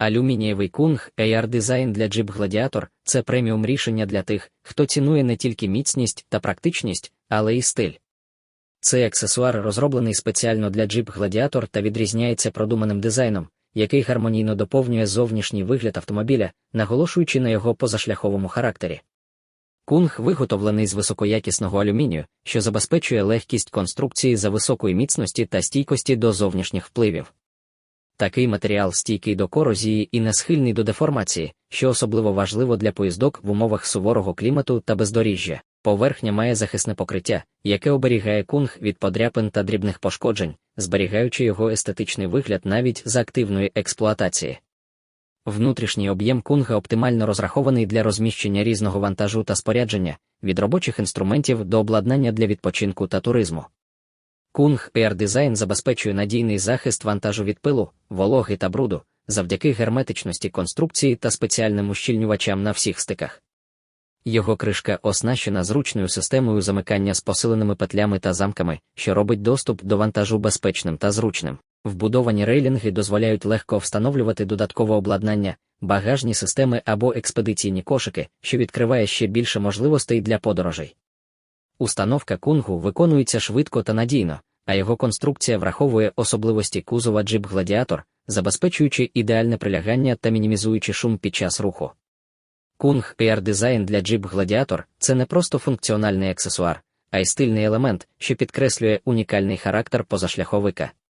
Алюмінієвий кунг AR дизайн для Jeep Gladiator – це преміум рішення для тих, хто цінує не тільки міцність та практичність, але й стиль. Цей аксесуар розроблений спеціально для Jeep Gladiator та відрізняється продуманим дизайном, який гармонійно доповнює зовнішній вигляд автомобіля, наголошуючи на його позашляховому характері. Кунг виготовлений з високоякісного алюмінію, що забезпечує легкість конструкції за високої міцності та стійкості до зовнішніх впливів. Такий матеріал стійкий до корозії і не схильний до деформації, що особливо важливо для поїздок в умовах суворого клімату та бездоріжжя. Поверхня має захисне покриття, яке оберігає кунг від подряпин та дрібних пошкоджень, зберігаючи його естетичний вигляд навіть за активної експлуатації. Внутрішній об'єм кунга оптимально розрахований для розміщення різного вантажу та спорядження, від робочих інструментів до обладнання для відпочинку та туризму. Кунг Air Design забезпечує надійний захист вантажу від пилу, вологи та бруду, завдяки герметичності конструкції та спеціальним ущільнювачам на всіх стиках. Його кришка оснащена зручною системою замикання з посиленими петлями та замками, що робить доступ до вантажу безпечним та зручним. Вбудовані рейлінги дозволяють легко встановлювати додаткове обладнання, багажні системи або експедиційні кошики, що відкриває ще більше можливостей для подорожей. Установка кунгу виконується швидко та надійно, а його конструкція враховує особливості кузова Jeep Gladiator, забезпечуючи ідеальне прилягання та мінімізуючи шум під час руху. Кунг PR дизайн для Jeep Gladiator – це не просто функціональний аксесуар, а й стильний елемент, що підкреслює унікальний характер позашляховика.